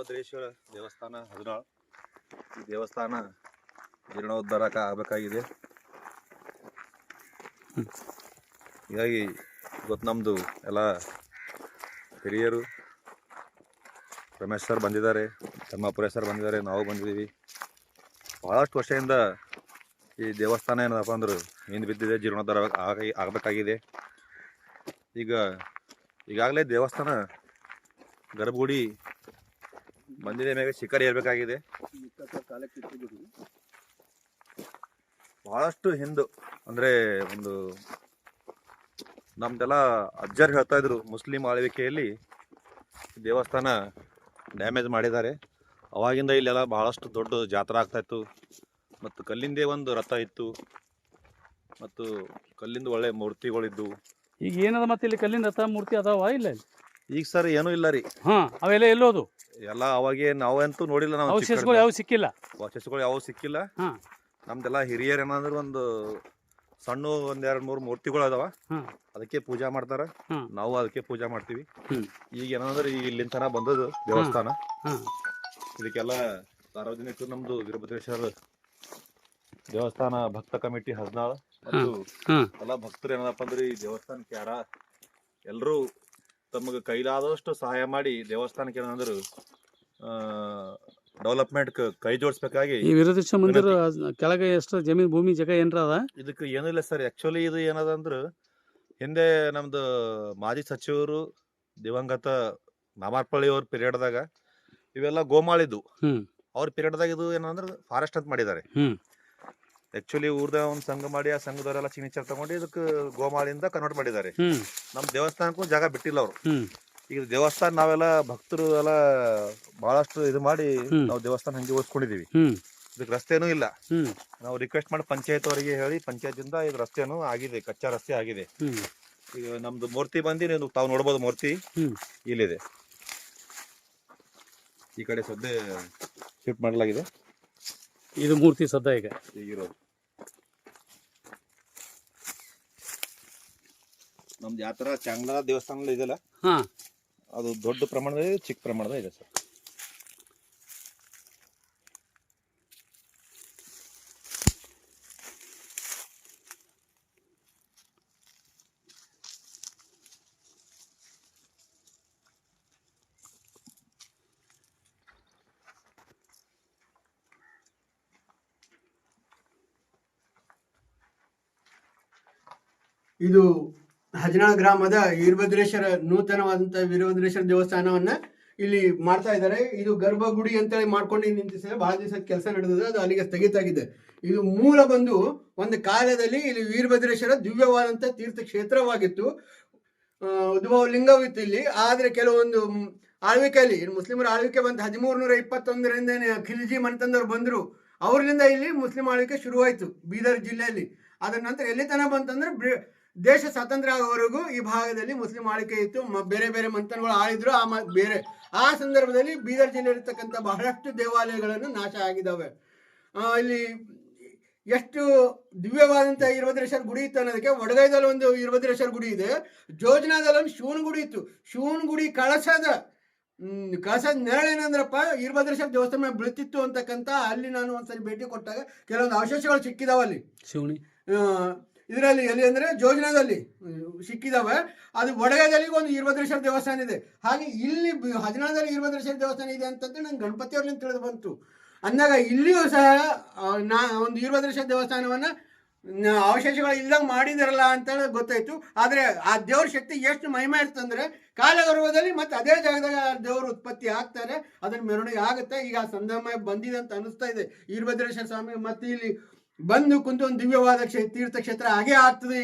ವೀರಭದ್ರೇಶ್ವರ ದೇವಸ್ಥಾನ ಹದಿನಾಳು ಈ ದೇವಸ್ಥಾನ ಜೀರ್ಣೋದ್ಧಾರ ಆಗಬೇಕಾಗಿದೆ. ಹೀಗಾಗಿ ಇವತ್ತು ನಮ್ಮದು ಎಲ್ಲ ಹಿರಿಯರು, ರಮೇಶ್ ಸರ್ ಬಂದಿದ್ದಾರೆ ತಮ್ಮ ಬಂದಿದ್ದಾರೆ, ನಾವು ಬಂದಿದ್ದೀವಿ. ಭಾಳಷ್ಟು ವರ್ಷದಿಂದ ಈ ದೇವಸ್ಥಾನ ಏನಪ್ಪ ಅಂದ್ರೆ ಹಿಂದೆ ಬಿದ್ದಿದೆ, ಜೀರ್ಣೋದ್ಧಾರ ಆಗಿ ಆಗಬೇಕಾಗಿದೆ. ಈಗ ಈಗಾಗಲೇ ದೇವಸ್ಥಾನ ಗರ್ಭಗುಡಿ ಬಂದಿದೆ ಮೇಲೆ ಶಿಖರ ಏರ್ಬೇಕಾಗಿದೆ. ಬಹಳಷ್ಟು ಹಿಂದು, ಅಂದ್ರೆ ಒಂದು ನಮ್ದೆಲ್ಲ ಅಜ್ಜರ್ ಹೇಳ್ತಾ ಇದ್ರು, ಮುಸ್ಲಿಂ ಆಳ್ವಿಕೆಯಲ್ಲಿ ದೇವಸ್ಥಾನ ಡ್ಯಾಮೇಜ್ ಮಾಡಿದ್ದಾರೆ. ಅವಾಗಿಂದ ಇಲ್ಲೆಲ್ಲ ಬಹಳಷ್ಟು ದೊಡ್ಡ ಜಾತ್ರೆ ಆಗ್ತಾ ಇತ್ತು. ಮತ್ತು ಕಲ್ಲಿಂದೇ ಒಂದು ರಥ ಇತ್ತು. ಮತ್ತು ಕಲ್ಲಿಂದ ಒಳ್ಳೆ ಮೂರ್ತಿಗಳಿದ್ದು ಈಗ ಏನದ ಮತ್ತೆ ಇಲ್ಲಿ ಕಲ್ಲಿನ ರಥ ಮೂರ್ತಿ ಅದಾವ ಇಲ್ಲಿ? ಈಗ ಸರ್ ಏನೂ ಇಲ್ಲ ರೀ. ಹಾ ಅವೆಲ್ಲ ಎಲ್ಲೋದು? ಎಲ್ಲ ಅವಾಗೆ ನಾವಂತೂ ನೋಡಿಲ್ಲ ನಾವು ಅವಶೇಷಗಳು ಯಾವ ಸಿಕ್ಕಿಲ್ಲ? ಅವಶೇಷಗಳು ಯಾವ ಸಿಕ್ಕಿಲ್ಲ. ಹಾ. ನಮ್ದೆಲ್ಲ ಹಿರಿಯರ್ ಏನಂದ್ರೆ ಒಂದು ಸಣ್ಣ ಒಂದ್ ಎರಡ್ ಮೂರು ಮೂರ್ತಿಗಳು ಅದಾವ. ಹಾ. ಅದಕ್ಕೆ ಪೂಜಾ ಮಾಡ್ತಾರ. ಹ್ಮ್. ನಾವು ಅದಕ್ಕೆ ಪೂಜಾ ಮಾಡ್ತೀವಿ. ಹ್ಮ್. ಈಗ ಏನಂದ್ರೆ ಈಗ ಇಲ್ಲಿನ ತನ ಬಂದದ್ದು ದೇವಸ್ಥಾನ. ಹಾ. ಇದಕ್ಕೆಲ್ಲ ಸಾರ್ವಜನಿಕರು ನಮ್ದು ವೀರಭದ್ರೇಶ್ವರ ದೇವಸ್ಥಾನ ಭಕ್ತ ಕಮಿಟಿ ಹದಿನಾಳು ಮತ್ತು ಹಾ. ಎಲ್ಲ ಭಕ್ತರು ಏನಪ್ಪ ಅಂದ್ರೆ ಈ ದೇವಸ್ಥಾನಕ್ಕೆ ಯಾರ ಎಲ್ಲರೂ ತಮಗೆ ಕೈಲಾದಷ್ಟು ಸಹಾಯ ಮಾಡಿ ದೇವಸ್ಥಾನಕ್ಕೆ ಏನಂದ್ರು ಡೆವಲಪ್ಮೆಂಟ್ ಕೈ ಜೋಡಿಸ್ಬೇಕಾಗಿ ಈ ವಿರೋಧ ಮಂದಿರ ಕೆಳಗೆ ಎಷ್ಟು ಜಮೀನ್ ಭೂಮಿ ಜಗ ಏನರ ಅದ? ಇದಕ್ಕೆ ಏನಿಲ್ಲ ಸರ್. ಆಕ್ಚುಲಿ ಇದು ಏನದ ಅಂದ್ರೆ ಹಿಂದೆ ನಮ್ದು ಮಾಜಿ ಸಚಿವರು ದಿವಂಗತ ನಾಮಾರ್ಪಳ್ಳಿ ಅವ್ರ ಪಿರಿಯಡ್ದಾಗ ಇವೆಲ್ಲ ಗೋಮಾಳಿದ್ದು ಅವ್ರ ಪಿರಿಯಡ್ದಾಗ ಇದು ಏನಂದ್ರೆ ಫಾರೆಸ್ಟ್ ಅಂತ ಮಾಡಿದ್ದಾರೆ. ಆಕ್ಚುಲಿ ಊರ್ದ ಒಂದು ಸಂಘ ಮಾಡಿ ಆ ಸಂಘದವರೆಲ್ಲ ಸಿಗ್ನೇಚರ್ ತಗೊಂಡು ಇದಕ್ಕೆ ಗೋಮಾಳಿಂದ ಕನ್ವರ್ಟ್ ಮಾಡಿದ್ದಾರೆ. ನಮ್ಮ ದೇವಸ್ಥಾನಕ್ಕೂ ಜಾಗ ಬಿಟ್ಟಿಲ್ಲ ಅವರು. ಈಗ ದೇವಸ್ಥಾನ ನಾವೆಲ್ಲ ಭಕ್ತರು ಎಲ್ಲ ಬಹಳಷ್ಟು ಇದು ಮಾಡಿ. ನಾವು ದೇವಸ್ಥಾನ ಹಂಗೆ ಓದ್ಕೊಂಡಿದೀವಿ ಇದಕ್ ಇದಕ್ಕೆ ರಸ್ತೆನೂ ಇಲ್ಲ. ನಾವು ರಿಕ್ವೆಸ್ಟ್ ಮಾಡಿ ಪಂಚಾಯತ್ ಅವರಿಗೆ ಹೇಳಿ ಪಂಚಾಯತಿಂದ ಇದು ರಸ್ತೆನು ಆಗಿದೆ ಕಚ್ಚಾ ರಸ್ತೆ ಆಗಿದೆ. ಈಗ ನಮ್ದು ಮೂರ್ತಿ ಬಂದು ನೀವು ತಾವು ನೋಡ್ಬೋದು ಮೂರ್ತಿ. ಇಲ್ಲಿದೆ. ಈ ಕಡೆ ಸದ್ಯ ಶಿಫ್ಟ್ ಮಾಡಲಾಗಿದೆ. ಇದು ಮೂರ್ತಿ ಸದ್ದ ಈಗ. ಈಗಿರೋದು ನಮ್ದು ಯಾವ ಥರ ಚಾಂಗ್ಲಾ ದೇವಸ್ಥಾನ ಇದೆಯಲ್ಲ ಹಾ. ಅದು ದೊಡ್ಡ ಪ್ರಮಾಣದ ಚಿಕ್ಕ ಪ್ರಮಾಣದ ಇದೆ ಸರ್. ಇದು ಹಜನಾಳ್ ಗ್ರಾಮದ ವೀರಭದ್ರೇಶ್ವರ ನೂತನವಾದಂತ ವೀರಭದ್ರೇಶ್ವರ ದೇವಸ್ಥಾನವನ್ನ ಇಲ್ಲಿ ಮಾಡ್ತಾ ಇದ್ದಾರೆ. ಇದು ಗರ್ಭಗುಡಿ ಅಂತೇಳಿ ಮಾಡ್ಕೊಂಡು ನಿಂತಿದೆ ಬಹಳ ದಿವಸ ಕೆಲಸ ನಡೆದಿದೆ ಅದು ಅಲ್ಲಿಗೆ ಸ್ಥಗಿತಾಗಿದೆ ಇದು ಮೂಲ ಬಂದು ಒಂದು ಕಾಲದಲ್ಲಿ ಇಲ್ಲಿ ವೀರಭದ್ರೇಶ್ವರ ದಿವ್ಯವಾದಂತ ತೀರ್ಥ ಕ್ಷೇತ್ರವಾಗಿತ್ತು ಆ, ಉದ್ಭವ ಲಿಂಗವಿತ್ತು ಇಲ್ಲಿ. ಆದ್ರೆ ಕೆಲವೊಂದು ಆಳ್ವಿಕೆಯಲ್ಲಿ ಮುಸ್ಲಿಮರ ಆಳ್ವಿಕೆ ಬಂದು ಹದಿಮೂರು ನೂರ ಇಪ್ಪತ್ತೊಂದರಿಂದ ಖಿಲ್ಜಿ ಮನೆತಂದವ್ರು ಬಂದರು. ಅವರಿಂದ ಇಲ್ಲಿ ಮುಸ್ಲಿಂ ಆಳ್ವಿಕೆ ಶುರುವಾಯಿತು ಬೀದರ್ ಜಿಲ್ಲೆಯಲ್ಲಿ. ಅದರ ನಂತರ ಎಲ್ಲಿ ತನ ಬಂತಂದ್ರೆ ದೇಶ ಸ್ವಾತಂತ್ರ್ಯ ಆಗೋವರೆಗೂ ಈ ಭಾಗದಲ್ಲಿ ಮುಸ್ಲಿಂ ಆಳಿಕೆ ಇತ್ತು. ಮ- ಬೇರೆ ಬೇರೆ ಮಂಥನಗಳು ಆಳಿದ್ರು. ಆ ಮ- ಬೇರೆ ಆ ಸಂದರ್ಭದಲ್ಲಿ ಬೀದರ್ ಜಿಲ್ಲೆ ಇರತಕ್ಕಂಥ ಬಹಳಷ್ಟು ದೇವಾಲಯಗಳನ್ನು ನಾಶ ಆಗಿದ್ದಾವೆ. ಆ, ಇಲ್ಲಿ ಎಷ್ಟು ದಿವ್ಯವಾದಂಥ ಇರುವದ್ರೇಶ್ವರ ಗುಡಿ ಇತ್ತು ಅನ್ನೋದಕ್ಕೆ ಒಡಗೈದಲ್ಲಿ ಒಂದು ಇರುವದ್ರೇಶ್ವರ ಗುಡಿ ಇದೆ. ಜೋಜನಾದಲ್ಲಿ ಒಂದು ಶಿವನ ಗುಡಿ ಇತ್ತು. ಶೂನ್ ಗುಡಿ ಕಳಸದ ಕಳಸದ ನೆರಳೇನಂದ್ರಪ್ಪ ಇರುವದ್ರೇಶ್ವರ ದೇವಸ್ಥಾನ ಬೀಳ್ತಿತ್ತು ಅಂತಕ್ಕಂಥ ಅಲ್ಲಿ ನಾನು ಒಂದ್ಸರಿ ಭೇಟಿ ಕೊಟ್ಟಾಗ ಕೆಲವೊಂದು ಅವಶೇಷಗಳು ಸಿಕ್ಕಿದಾವಲ್ಲಿ. ಶಿವಣಿ. ಇದರಲ್ಲಿ ಎಲ್ಲಿ ಅಂದ್ರೆ ಜೋಜನದಲ್ಲಿ ಸಿಕ್ಕಿದಾವೆ. ಅದು ಒಡಗದಲ್ಲಿ ಒಂದು ದೇವಸ್ಥಾನ ಇದೆ. ಹಾಗೆ ಇಲ್ಲಿ ಹದಿನಾಳದಲ್ಲಿ ವೀರಭದ್ರೇಶ್ವರ ದೇವಸ್ಥಾನ ಇದೆ ಅಂತಂದ್ರೆ ನಂಗೆ ಗಣಪತಿ ಅವ್ರಿಂದ ತಿಳಿದು ಬಂತು. ಅಂದಾಗ ಇಲ್ಲಿಯೂ ಸಹ ನಾ, ಒಂದು ವೀರಭದ್ರೇಶ್ವರ ದೇವಸ್ಥಾನವನ್ನ ಅವಶೇಷಗಳು ಇಲ್ಲದಂಗೆ ಮಾಡಿದಿರಲ್ಲ ಅಂತ ಗೊತ್ತಾಯ್ತು. ಆದರೆ ಆ ದೇವ್ರ ಶಕ್ತಿ ಎಷ್ಟು ಮಹಿಮೆ ಇರ್ತಂದ್ರೆ ಕಾಲಗರ್ಭದಲ್ಲಿ ಮತ್ತೆ ಅದೇ ಜಾಗದಾಗ ದೇವರು ಉತ್ಪತ್ತಿ ಆಗ್ತಾರೆ. ಅದನ್ನ ಮೆರವಣಿಗೆ ಆಗುತ್ತೆ. ಈಗ ಆ ಸಂದರ್ಭ ಬಂದಿದೆ ಅಂತ ಅನಿಸ್ತಾ ಇದೆ. ವೀರಭದ್ರೇಶ್ವರ ಸ್ವಾಮಿ ಮತ್ತೆ ಇಲ್ಲಿ ಬಂದು ಕುಂತು ಒಂದು ದಿವ್ಯವಾದ ಕ್ಷೇ, ತೀರ್ಥಕ್ಷೇತ್ರ ಹಾಗೆ ಆಗ್ತದೆ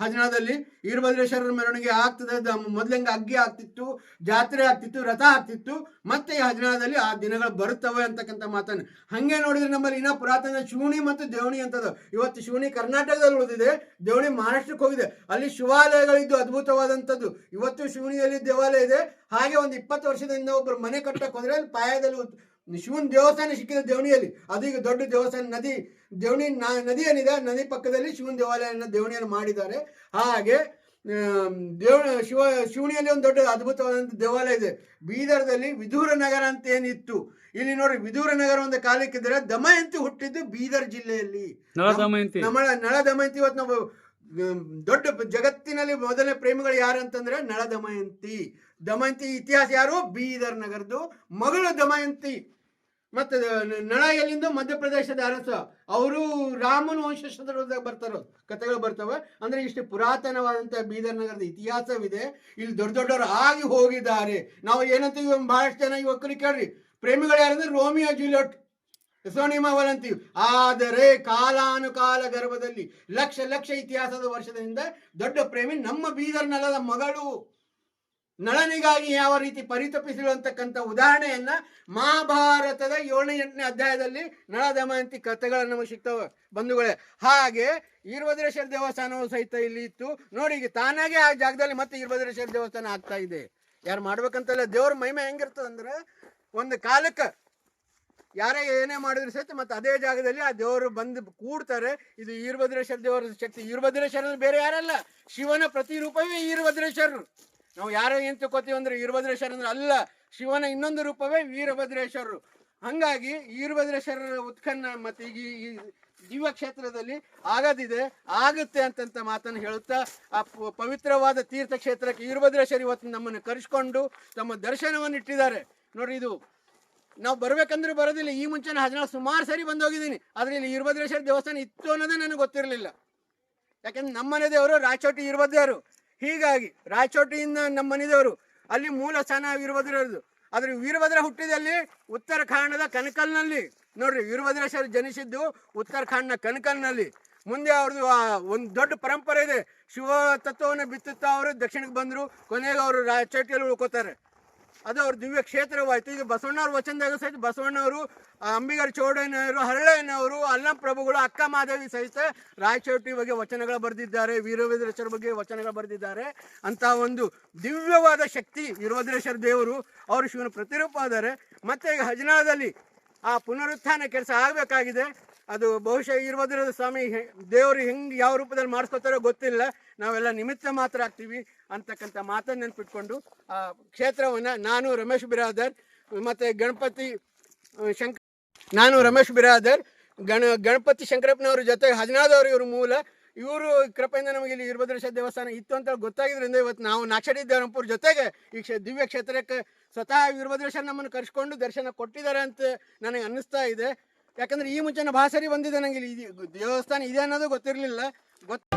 ಹಜನಾದಲ್ಲಿ. ವೀರಭದ್ರೇಶ್ವರರ ಮೆರವಣಿಗೆ ಆಗ್ತದೆ ಮೊದಲಂಗೆ ಅಗ್ಗಿ ಆಗ್ತಿತ್ತು, ಜಾತ್ರೆ ಆಗ್ತಿತ್ತು, ರಥ ಆಗ್ತಿತ್ತು, ಮತ್ತೆ ಈ ಹಜನಾದಲ್ಲಿ ಆ ದಿನಗಳು ಬರುತ್ತವೆ ಅಂತಕ್ಕಂಥ ಮಾತನ್ನು. ಹಂಗೆ ನೋಡಿದ್ರೆ ನಮ್ಮಲ್ಲಿ ಇನ್ನೂ ಪುರಾತನ ಶಿವಣಿ ಮತ್ತು ದೇವಣಿ ಅಂತದ್ದು ಇವತ್ತು ಶಿವಣಿ ಕರ್ನಾಟಕದಲ್ಲಿ ಉಳಿದಿದೆ ದೇವಣಿ ಮಹಾರಾಷ್ಟ್ರಕ್ಕೆ ಹೋಗಿದೆ. ಅಲ್ಲಿ ಶಿವಾಲಯಗಳಿದ್ದು ಅದ್ಭುತವಾದಂಥದ್ದು. ಇವತ್ತು ಶಿವಣಿಯಲ್ಲಿ ದೇವಾಲಯ ಇದೆ. ಹಾಗೆ ಒಂದು ಇಪ್ಪತ್ತು ವರ್ಷದಿಂದ ಒಬ್ಬರು ಮನೆ ಕಟ್ಟಕ್ಕೆ ಹೋದ್ರೆ ಪಾಯದಲ್ಲಿ ಶಿವನ ದೇವಸ್ಥಾನ ಸಿಕ್ಕಿದೆ ದೇವಣಿಯಲ್ಲಿ. ಅದು ಈಗ ದೊಡ್ಡ ದೇವಸ್ಥಾನ ನದಿ ದೇವಣಿ ನದಿ ಏನಿದೆ ನದಿ ಪಕ್ಕದಲ್ಲಿ ಶಿವನ ದೇವಾಲಯನ ದೇವಣಿಯನ್ನು ಮಾಡಿದ್ದಾರೆ. ಹಾಗೆ ದೇವ ಶಿವ ಶಿವಣಿಯಲ್ಲಿ ಒಂದು ದೊಡ್ಡ ಅದ್ಭುತವಾದಂಥ ದೇವಾಲಯ ಇದೆ. ಬೀದರ್ದಲ್ಲಿ ವಿದೂರ ನಗರ ಅಂತ ಏನಿತ್ತು? ಇಲ್ಲಿ ನೋಡಿ ವಿದೂರ ನಗರ ಒಂದು ಕಾಲಕ್ಕಿದ್ರೆ ದಮಯಂತಿ ಹುಟ್ಟಿದ್ದು ಬೀದರ್ ಜಿಲ್ಲೆಯಲ್ಲಿ. ನಮ್ಮ ನಳ ದಮಯಂತಿ ಇವತ್ತು ನಾವು ದೊಡ್ಡ ಜಗತ್ತಿನಲ್ಲಿ ಮೊದಲನೇ ಪ್ರೇಮಿಗಳು ಯಾರು ಅಂತಂದ್ರೆ ನಳ ದಮಯಂತಿ. ದಮಯಂತಿ ಇತಿಹಾಸ ಯಾರು? ಬೀದರ್ ನಗರದ್ದು ಮಗಳು ದಮಯಂತಿ. ಮತ್ತೆ ನಳಾಯಲ್ಲಿಂದ ನಳ ಮಧ್ಯಪ್ರದೇಶದ ಅರಸ ಅವರು ರಾಮನ ವಂಶಸ್ಥರದಾಗ ಬರ್ತಾರೋ? ಕಥೆಗಳು ಬರ್ತವೆ. ಅಂದ್ರೆ ಇಷ್ಟು ಪುರಾತನವಾದಂತಹ ಬೀದರ್ ನಗರದ ಇತಿಹಾಸವಿದೆ. ಇಲ್ಲಿ ದೊಡ್ಡ ದೊಡ್ಡವರು ಆಗಿ ಹೋಗಿದ್ದಾರೆ. ನಾವು ಏನಂತೀವಿ ಬಹಳಷ್ಟು ಜನ ಯುವಕರು ಕೇಳ್ರಿ. ಪ್ರೇಮಿಗಳು ಯಾರಂದ್ರೆ ರೋಮಿಯೋ ಜೂಲಿಯಟ್ ಸೋನಿಮಾವಲ್ ಅಂತೀವಿ ಆದರೆ ಕಾಲಾನುಕಾಲ ಗರ್ಭದಲ್ಲಿ ಲಕ್ಷ ಲಕ್ಷ ಇತಿಹಾಸದ ವರ್ಷದಿಂದ ದೊಡ್ಡ ಪ್ರೇಮಿ ನಮ್ಮ ಬೀದರ್ ನೆಲದ ಮಗಳು. ನಳನಿಗಾಗಿ ಯಾವ ರೀತಿ ಪರಿತಪಿಸಿರು ಅಂತಕ್ಕಂಥ ಉದಾಹರಣೆಯನ್ನ ಮಹಾಭಾರತದ ಏಳನೇ ಎಂಟನೇ ಅಧ್ಯಾಯದಲ್ಲಿ ನಳ ದಮಯಂತಿ ಕಥೆಗಳು ನಮಗೆ ಸಿಗ್ತವೆ ಬಂಧುಗಳೇ. ಹಾಗೆ ಈರ್ಭದ್ರೇಶ್ವರ ದೇವಸ್ಥಾನವು ಸಹಿತ ಇಲ್ಲಿ ಇತ್ತು. ನೋಡಿ ತಾನಾಗೆ ಆ ಜಾಗದಲ್ಲಿ ಮತ್ತೆ ಈರ್ಭದ್ರೇಶ್ವರ ದೇವಸ್ಥಾನ ಆಗ್ತಾ ಇದೆ. ಯಾರು ಮಾಡ್ಬೇಕಂತಲ್ಲ, ದೇವ್ರ ಮಹಿಮೆ ಹೆಂಗಿರ್ತದೆ ಅಂದ್ರೆ ಒಂದು ಕಾಲಕ್ಕೆ ಯಾರೇ ಏನೇ ಮಾಡಿದ್ರು ಸಹಿತ ಮತ್ತೆ ಅದೇ ಜಾಗದಲ್ಲಿ ಆ ದೇವರು ಬಂದು ಕೂಡ್ತಾರೆ. ಇದು ಈರ್ಭದ್ರೇಶ್ವರ ದೇವರ ಶಕ್ತಿ. ಈರ್ಭದ್ರೇಶ್ವರ ಬೇರೆ ಯಾರಲ್ಲ, ಶಿವನ ಪ್ರತಿರೂಪವೇ ಈರ್ಭದ್ರೇಶ್ವರರು ನಾವು ಯಾರೋ ಏನು ತಿಳ್ಕೊತೀವಿ ಅಂದ್ರೆ ವೀರಭದ್ರೇಶ್ವರ ಅಂದ್ರೆ ಅಲ್ಲ, ಶಿವನ ಇನ್ನೊಂದು ರೂಪವೇ ವೀರಭದ್ರೇಶ್ವರರು. ಹಂಗಾಗಿ ವೀರಭದ್ರೇಶ್ವರರ ಉತ್ಖನ್ನ ಮತ್ತೆ ಈಗ ಈ ಜೀವ ಕ್ಷೇತ್ರದಲ್ಲಿ ಆಗದಿದೆ, ಆಗುತ್ತೆ ಅಂತಂತ ಮಾತನ್ನು ಹೇಳುತ್ತಾ, ಆ ಪವಿತ್ರವಾದ ತೀರ್ಥ ಕ್ಷೇತ್ರಕ್ಕೆ ವೀರಭದ್ರೇಶ್ವರ ಇವತ್ತು ನಮ್ಮನ್ನು ಕರೆಸ್ಕೊಂಡು ತಮ್ಮ ದರ್ಶನವನ್ನು ಇಟ್ಟಿದ್ದಾರೆ. ನೋಡ್ರಿ ಇದು, ನಾವು ಬರಬೇಕಂದ್ರೆ ಬರೋದಿಲ್ಲ, ಈ ಮುಂಚೆ ಹದಿನಾಲ್ಕು, ಸುಮಾರು ಸರಿ ಬಂದು ಹೋಗಿದ್ದೀನಿ ಆದ್ರೆ ಇಲ್ಲಿ ವೀರಭದ್ರೇಶ್ವರ ದೇವಸ್ಥಾನ ಇತ್ತು ಅನ್ನೋದೇ ನನಗೆ ಗೊತ್ತಿರಲಿಲ್ಲ. ಯಾಕಂದ್ರೆ ನಮ್ಮನೆ ದೇವರು ರಾಯಚೋಟಿ ವೀರಭದ್ರರು ಹೀಗಾಗಿ ರಾಯಚೋಟಿಯಿಂದ ನಮ್ಮ ಮನೆಯವರು ಅಲ್ಲಿ ಮೂಲ ಸ್ಥಾನ ವೀರಭದ್ರರದು. ಆದರೆ ವೀರಭದ್ರ ಹುಟ್ಟಿದಲ್ಲಿ ಉತ್ತರಾಖಂಡದ ಕನಕಲ್ನಲ್ಲಿ. ನೋಡ್ರಿ ವೀರಭದ್ರೇಶ್ವರ ಜನಿಸಿದ್ದು ಉತ್ತರಾಖಂಡ್ನ ಕನಕಲ್ನಲ್ಲಿ. ಮುಂದೆ ಅವ್ರದ್ದು ಒಂದು ದೊಡ್ಡ ಪರಂಪರೆ ಇದೆ. ಶಿವ ತತ್ವವನ್ನು ಬಿತ್ತುತ್ತಾ ಅವರು ದಕ್ಷಿಣಕ್ಕೆ ಬಂದರು, ಕೊನೆಗೆ ಅವರು ರಾಯಚೋಟಿಯಲ್ಲಿ ಉಳ್ಕೋತಾರೆ. ಅದು ಅವ್ರ ದಿವ್ಯ ಕ್ಷೇತ್ರವಾಯಿತು. ಇದು ಬಸವಣ್ಣವ್ರ ವಚನದಾಗ ಸಹಿತ ಬಸವಣ್ಣವರು ಅಂಬಿಗರ ಚೌಡಯ್ಯನವರು ಹರಳಯ್ಯನವರು ಅಲ್ಲಂ ಪ್ರಭುಗಳು ಅಕ್ಕ ಮಾದೇವಿ ಸಹಿತ ರಾಯಚೌಟಿ ಬಗ್ಗೆ ವಚನಗಳು ಬರೆದಿದ್ದಾರೆ, ವೀರಭದ್ರೇಶ್ವರ ಬಗ್ಗೆ ವಚನಗಳು ಬರೆದಿದ್ದಾರೆ. ಅಂತ ಒಂದು ದಿವ್ಯವಾದ ಶಕ್ತಿ ವೀರಭದ್ರೇಶ್ವರ ದೇವರು ಅವರು ಶಿವನ ಪ್ರತಿರೂಪ ಆದರೆ ಮತ್ತೆ ಈಗ ಹಜನಾದಲ್ಲಿ ಆ ಪುನರುತ್ಥಾನ ಕೆಲಸ ಆಗಬೇಕಾಗಿದೆ. ಅದು ಬಹುಶಃ ವೀರಭದ್ರ ಸ್ವಾಮಿ ದೇವರು ಹೆಂಗೆ ಯಾವ ರೂಪದಲ್ಲಿ ಮಾಡಿಸ್ಕೊತಾರೋ ಗೊತ್ತಿಲ್ಲ. ನಾವೆಲ್ಲ ನಿಮಿತ್ತ ಮಾತ್ರ ಆಗ್ತೀವಿ ಅಂತಕ್ಕಂಥ ಮಾತನ್ನು ನೆನ್ಪಿಟ್ಕೊಂಡು, ಆ ಕ್ಷೇತ್ರವನ್ನು ನಾನು ರಮೇಶ್ ಬಿರಾದರ್, ಮತ್ತು ಗಣಪತಿ ಶಂಕ, ನಾನು ರಮೇಶ್ ಬಿರಾದರ್, ಗಣ, ಗಣಪತಿ ಶಂಕರಪ್ಪನವ್ರ ಜೊತೆ ಹಜನಾದವ್ರು ಇವರು ಮೂಲ. ಇವರು ಕೃಪೆಯಿಂದ ನಮಗೆ ಇಲ್ಲಿ ವೀರಭದ್ರೇಶ್ವರ ದೇವಸ್ಥಾನ ಇತ್ತು ಅಂತ ಗೊತ್ತಾಗಿದ್ದರಿಂದ ಇವತ್ತು ನಾವು ನಾಕ್ಷಡಿ ದೇವರಂಪುರ ಜೊತೆಗೆ ಈ ಕ್ಷೇ, ದಿವ್ಯ ಕ್ಷೇತ್ರಕ್ಕೆ ಸ್ವತಃ ವೀರಭದ್ರೇಶ್ವರ ನಮ್ಮನ್ನು ಕರೆಸ್ಕೊಂಡು ದರ್ಶನ ಕೊಟ್ಟಿದ್ದಾರೆ ಅಂತ ನನಗೆ ಅನ್ನಿಸ್ತಾ ಇದೆ. ಯಾಕಂದ್ರೆ ಈ ಮುಂಚೆ ಭಾಳ ಸರಿ ಬಂದಿದೆ ನನಗೆ ದೇವಸ್ಥಾನ ಇದೆ ಅನ್ನೋದು ಗೊತ್ತಿರಲಿಲ್ಲ. ಗೊತ್ತ